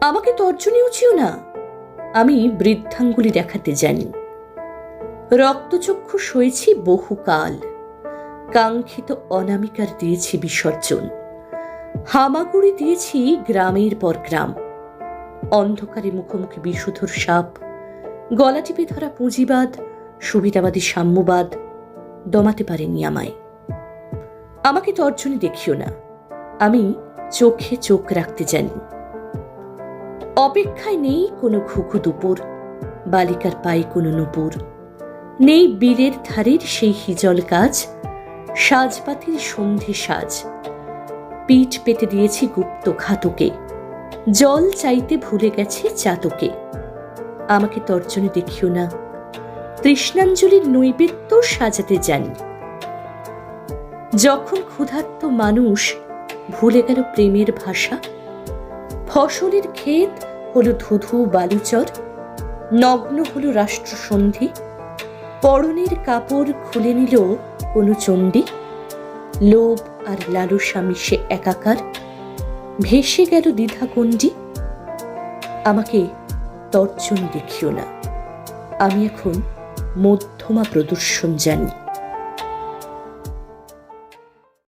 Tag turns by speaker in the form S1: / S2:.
S1: আমাকে তর্জনী উচিও না। আমি বৃদ্ধাঙ্গুলি দেখাতে জানি। রক্তচক্ষু সয়েছি বহুকাল। কাঙ্ক্ষিত অনামিকার দিয়েছি বিসর্জন। হামাগুড়ি দিয়েছি গ্রামের পর গ্রাম। অন্ধকারে মুখোমুখি বিষধর সাপ। গলা টিপে ধরা পুঁজিবাদ, সুবিধাবাদী সাম্যবাদ। দমাতে পারেনি আমায়। আমাকে তর্জনী দেখিও না। আমি চোখে চোখ রাখতে জানি। অপেক্ষায় নেই কোনো ঘুঘু দুপুর, বালিকার পায়ে কোনো নুপুর, নেই বীরের ধারের সেই হিজল কাজ সাজপাতির সন্ধে সাজ। পিঠ পেতে দিয়েছি গুপ্ত ঘাতকে, জল চাইতে ভুলে গেছে চাতকে। আমাকে তর্জনী দেখিও না, তৃষ্ণাঞ্জলির নৈবেদ্য সাজাতে জানি যখন ক্ষুধার্ত মানুষ ভুলে গেল প্রেমের ভাষা ফসলের ক্ষেত হলো ধুধু বালুচর, নগ্ন হলো রাষ্ট্রসন্ধি, পরনের কাপড় খুলে নিল কোনো চণ্ডী, লোভ আর লালসা মিশে একাকার, ভেসে গেল দ্বিধা দ্বিধাগণ্ডি আমাকে তর্জন দেখিও না। আমি এখন মধ্যমা প্রদর্শন জানি।